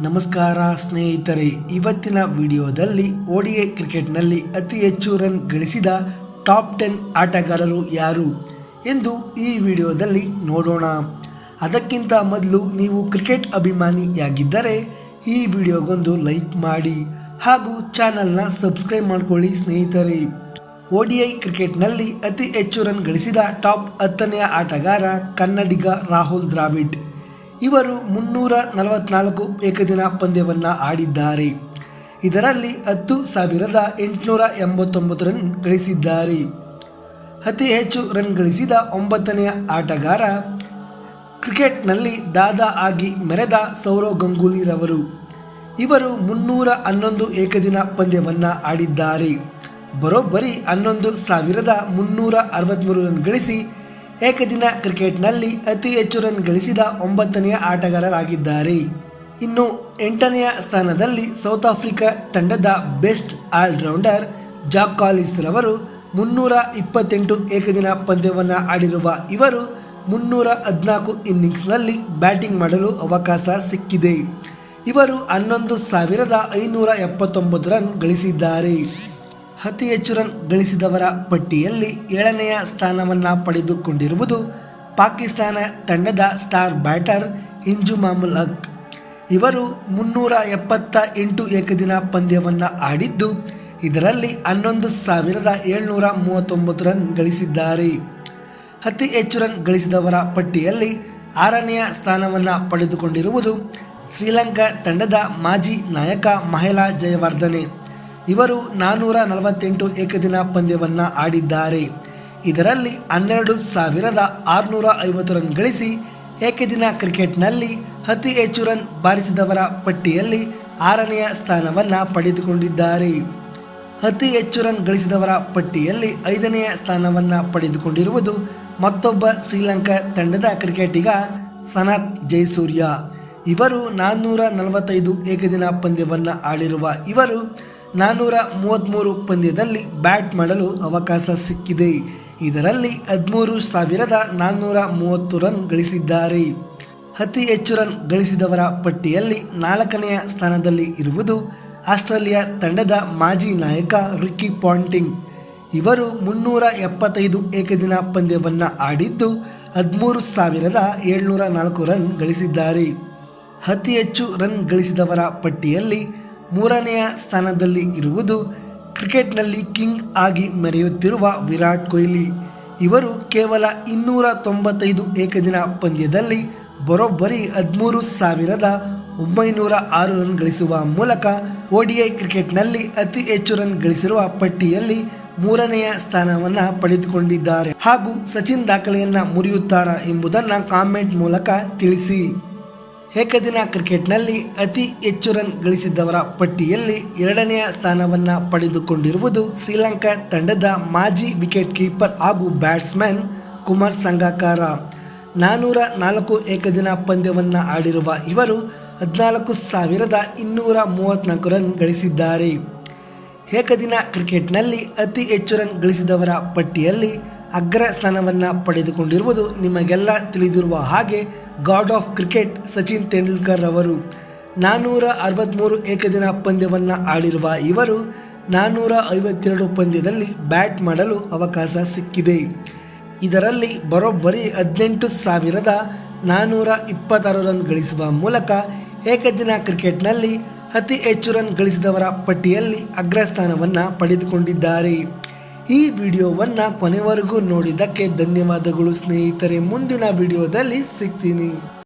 ನಮಸ್ಕಾರ ಸ್ನೇಹಿತರೆ, ಇವತ್ತಿನ ವಿಡಿಯೋದಲ್ಲಿ ಓಡಿಎ ಕ್ರಿಕೆಟ್ನಲ್ಲಿ ಅತಿ ಹೆಚ್ಚು ರನ್ ಗಳಿಸಿದ ಟಾಪ್ ಟೆನ್ ಆಟಗಾರರು ಯಾರು ಎಂದು ಈ ವಿಡಿಯೋದಲ್ಲಿ ನೋಡೋಣ. ಅದಕ್ಕಿಂತ ಮೊದಲು ನೀವು ಕ್ರಿಕೆಟ್ ಅಭಿಮಾನಿಯಾಗಿದ್ದರೆ ಈ ವಿಡಿಯೋಗೊಂದು ಲೈಕ್ ಮಾಡಿ ಹಾಗೂ ಚಾನಲ್ನ ಸಬ್ಸ್ಕ್ರೈಬ್ ಮಾಡ್ಕೊಳ್ಳಿ ಸ್ನೇಹಿತರೆ. ಓಡಿಐ ಕ್ರಿಕೆಟ್ನಲ್ಲಿ ಅತಿ ಹೆಚ್ಚು ರನ್ ಗಳಿಸಿದ ಟಾಪ್ ಹತ್ತನೆಯ ಆಟಗಾರ ಕನ್ನಡಿಗ ರಾಹುಲ್ ದ್ರಾವಿಡ್. ಇವರು ಮುನ್ನೂರ ನಲವತ್ನಾಲ್ಕು ಏಕದಿನ ಪಂದ್ಯವನ್ನು ಆಡಿದ್ದಾರೆ. ಇದರಲ್ಲಿ ಹತ್ತು ಸಾವಿರದ ಎಂಟುನೂರ ಎಂಬತ್ತೊಂಬತ್ತು ರನ್ ಗಳಿಸಿದ್ದಾರೆ. ಅತಿ ಹೆಚ್ಚು ರನ್ ಗಳಿಸಿದ ಒಂಬತ್ತನೆಯ ಆಟಗಾರ ಕ್ರಿಕೆಟ್ನಲ್ಲಿ ದಾದಾ ಆಗಿ ಮೆರೆದ ಸೌರವ್ ಗಂಗೂಲಿರವರು. ಇವರು ಮುನ್ನೂರ ಹನ್ನೊಂದು ಏಕದಿನ ಪಂದ್ಯವನ್ನು ಆಡಿದ್ದಾರೆ. ಬರೋಬ್ಬರಿ ಹನ್ನೊಂದು ಸಾವಿರದ ಮುನ್ನೂರ ಅರವತ್ತ್ಮೂರು ರನ್ ಗಳಿಸಿ ಏಕದಿನ ಕ್ರಿಕೆಟ್ನಲ್ಲಿ ಅತಿ ಹೆಚ್ಚು ರನ್ ಗಳಿಸಿದ ಒಂಬತ್ತನೆಯ ಆಟಗಾರರಾಗಿದ್ದಾರೆ. ಇನ್ನು ಎಂಟನೆಯ ಸ್ಥಾನದಲ್ಲಿ ಸೌತ್ ಆಫ್ರಿಕಾ ತಂಡದ best all rounder Jacques Kallis ರವರು ಮುನ್ನೂರ ಇಪ್ಪತ್ತೆಂಟು ಏಕದಿನ ಪಂದ್ಯವನ್ನು ಆಡಿರುವ ಇವರು ಮುನ್ನೂರ ಹದಿನಾಲ್ಕು ಇನ್ನಿಂಗ್ಸ್ನಲ್ಲಿ ಬ್ಯಾಟಿಂಗ್ ಮಾಡಲು ಅವಕಾಶ ಸಿಕ್ಕಿದೆ. ಇವರು ಹನ್ನೊಂದು ಸಾವಿರದ ಐನೂರ ಎಪ್ಪತ್ತೊಂಬತ್ತು ರನ್ ಗಳಿಸಿದ್ದಾರೆ. ಅತಿ ಹೆಚ್ಚು ರನ್ ಗಳಿಸಿದವರ ಪಟ್ಟಿಯಲ್ಲಿ ಏಳನೆಯ ಸ್ಥಾನವನ್ನು ಪಡೆದುಕೊಂಡಿರುವುದು ಪಾಕಿಸ್ತಾನ ತಂಡದ ಸ್ಟಾರ್ ಬ್ಯಾಟರ್ ಇಂಜು ಮಾಮುಲ್ ಹಕ್. ಇವರು ಮುನ್ನೂರ ಎಪ್ಪತ್ತ ಎಂಟು ಏಕದಿನ ಪಂದ್ಯವನ್ನು ಆಡಿದ್ದು, ಇದರಲ್ಲಿ ಹನ್ನೊಂದು ಸಾವಿರದ ಏಳ್ನೂರ ಮೂವತ್ತೊಂಬತ್ತು ರನ್ ಗಳಿಸಿದ್ದಾರೆ. ಅತಿ ಹೆಚ್ಚು ರನ್ ಗಳಿಸಿದವರ ಪಟ್ಟಿಯಲ್ಲಿ ಆರನೆಯ ಸ್ಥಾನವನ್ನು ಪಡೆದುಕೊಂಡಿರುವುದು ಶ್ರೀಲಂಕಾ ತಂಡದ ಮಾಜಿ ನಾಯಕ ಮಹಿಳಾ ಜಯವರ್ಧನೆ. ಇವರು ನಾನ್ನೂರ ನಲವತ್ತೆಂಟು ಏಕದಿನ ಪಂದ್ಯವನ್ನು ಆಡಿದ್ದಾರೆ. ಇದರಲ್ಲಿ ಹನ್ನೆರಡು ಸಾವಿರದ ಆರುನೂರ ಐವತ್ತು ರನ್ ಗಳಿಸಿ ಏಕದಿನ ಕ್ರಿಕೆಟ್ನಲ್ಲಿ ಅತಿ ಹೆಚ್ಚು ರನ್ ಬಾರಿಸಿದವರ ಪಟ್ಟಿಯಲ್ಲಿ ಆರನೆಯ ಸ್ಥಾನವನ್ನು ಪಡೆದುಕೊಂಡಿದ್ದಾರೆ. ಅತಿ ಹೆಚ್ಚು ರನ್ ಗಳಿಸಿದವರ ಪಟ್ಟಿಯಲ್ಲಿ ಐದನೆಯ ಸ್ಥಾನವನ್ನು ಪಡೆದುಕೊಂಡಿರುವುದು ಮತ್ತೊಬ್ಬ ಶ್ರೀಲಂಕಾ ತಂಡದ ಕ್ರಿಕೆಟಿಗ ಸನತ್ ಜಯಸೂರ್ಯ ಇವರು ನಾನ್ನೂರ ನಲವತ್ತೈದು ಏಕದಿನ ಪಂದ್ಯವನ್ನು ಆಡಿರುವ ಇವರು ನಾನ್ನೂರ ಮೂವತ್ತ್ಮೂರು ಪಂದ್ಯದಲ್ಲಿ ಬ್ಯಾಟ್ ಮಾಡಲು ಅವಕಾಶ ಸಿಕ್ಕಿದೆ. ಇದರಲ್ಲಿ ಹದಿಮೂರು ಸಾವಿರದ ನಾನ್ನೂರ ಮೂವತ್ತು ರನ್ ಗಳಿಸಿದ್ದಾರೆ. ಅತಿ ಹೆಚ್ಚು ರನ್ ಗಳಿಸಿದವರ ಪಟ್ಟಿಯಲ್ಲಿ ನಾಲ್ಕನೆಯ ಸ್ಥಾನದಲ್ಲಿ ಇರುವುದು ಆಸ್ಟ್ರೇಲಿಯಾ ತಂಡದ ಮಾಜಿ ನಾಯಕ ರಿಕ್ಕಿ ಪಾಂಟಿಂಗ್. ಇವರು ಮುನ್ನೂರ ಎಪ್ಪತ್ತೈದು ಏಕದಿನ ಪಂದ್ಯವನ್ನು ಆಡಿದ್ದು ಹದಿಮೂರು ಸಾವಿರದ ಏಳ್ನೂರ ನಾಲ್ಕು ರನ್ ಗಳಿಸಿದ್ದಾರೆ. ಅತಿ ಹೆಚ್ಚು ರನ್ ಗಳಿಸಿದವರ ಪಟ್ಟಿಯಲ್ಲಿ ಮೂರನೆಯ ಸ್ಥಾನದಲ್ಲಿ ಇರುವುದು ಕ್ರಿಕೆಟ್ನಲ್ಲಿ ಕಿಂಗ್ ಆಗಿ ಮೆರೆಯುತ್ತಿರುವ ವಿರಾಟ್ ಕೊಹ್ಲಿ. ಇವರು ಕೇವಲ ಇನ್ನೂರ ತೊಂಬತ್ತೈದು ಏಕದಿನ ಪಂದ್ಯದಲ್ಲಿ ಬರೋಬ್ಬರಿ ಹದಿಮೂರು ಸಾವಿರದ ಒಂಬೈನೂರ ಆರು ರನ್ ಗಳಿಸುವ ಮೂಲಕ ಓಡಿಐ ಕ್ರಿಕೆಟ್ನಲ್ಲಿ ಅತಿ ಹೆಚ್ಚು ರನ್ ಗಳಿಸಿರುವ ಪಟ್ಟಿಯಲ್ಲಿ ಮೂರನೆಯ ಸ್ಥಾನವನ್ನು ಪಡೆದುಕೊಂಡಿದ್ದಾರೆ. ಹಾಗೂ ಸಚಿನ್ ದಾಖಲೆಯನ್ನು ಮುರಿಯುತ್ತಾರಾ ಎಂಬುದನ್ನು ಕಾಮೆಂಟ್ ಮೂಲಕ ತಿಳಿಸಿ. ಏಕದಿನ ಕ್ರಿಕೆಟ್ನಲ್ಲಿ ಅತಿ ಹೆಚ್ಚು ರನ್ ಗಳಿಸಿದ್ದವರ ಪಟ್ಟಿಯಲ್ಲಿ ಎರಡನೆಯ ಸ್ಥಾನವನ್ನು ಪಡೆದುಕೊಂಡಿರುವುದು ಶ್ರೀಲಂಕಾ ತಂಡದ ಮಾಜಿ ವಿಕೆಟ್ ಕೀಪರ್ ಹಾಗೂ ಬ್ಯಾಟ್ಸ್ಮನ್ ಕುಮಾರ್ ಸಂಗಕಾರ. ನಾನ್ನೂರ ನಾಲ್ಕು ಏಕದಿನ ಪಂದ್ಯವನ್ನು ಆಡಿರುವ ಇವರು ಹದಿನಾಲ್ಕು ಸಾವಿರದ ಇನ್ನೂರ ಮೂವತ್ತ್ನಾಲ್ಕು ರನ್ ಗಳಿಸಿದ್ದಾರೆ. ಏಕದಿನ ಕ್ರಿಕೆಟ್ನಲ್ಲಿ ಅತಿ ಹೆಚ್ಚು ರನ್ ಗಳಿಸಿದವರ ಪಟ್ಟಿಯಲ್ಲಿ ಅಗ್ರ ಸ್ಥಾನವನ್ನು ಪಡೆದುಕೊಂಡಿರುವುದು ನಿಮಗೆಲ್ಲ ತಿಳಿದಿರುವ ಹಾಗೆ God of cricket Sachin Tendulkar ಅವರು. ನಾನ್ನೂರ ಅರವತ್ತ್ಮೂರು ಏಕದಿನ ಪಂದ್ಯವನ್ನು ಆಡಿರುವ ಇವರು ನಾನ್ನೂರ ಐವತ್ತೆರಡು ಪಂದ್ಯದಲ್ಲಿ ಬ್ಯಾಟ್ ಮಾಡಲು ಅವಕಾಶ ಸಿಕ್ಕಿದೆ. ಇದರಲ್ಲಿ ಬರೋಬ್ಬರಿ ಹದಿನೆಂಟು ಸಾವಿರದ ನಾನ್ನೂರ ಇಪ್ಪತ್ತಾರು ರನ್ ಗಳಿಸುವ ಮೂಲಕ ಏಕದಿನ ಕ್ರಿಕೆಟ್ನಲ್ಲಿ ಅತಿ ಹೆಚ್ಚು ರನ್ ಗಳಿಸಿದವರ ಪಟ್ಟಿಯಲ್ಲಿ ಅಗ್ರಸ್ಥಾನವನ್ನು ಪಡೆದುಕೊಂಡಿದ್ದಾರೆ. ಈ ವಿಡಿಯೋವನ್ನು ಕೊನೆವರೆಗೂ ನೋಡಿದ್ದಕ್ಕೆ ಧನ್ಯವಾದಗಳು ಸ್ನೇಹಿತರೆ. ಮುಂದಿನ ವಿಡಿಯೋದಲ್ಲಿ ಸಿಗ್ತೀನಿ.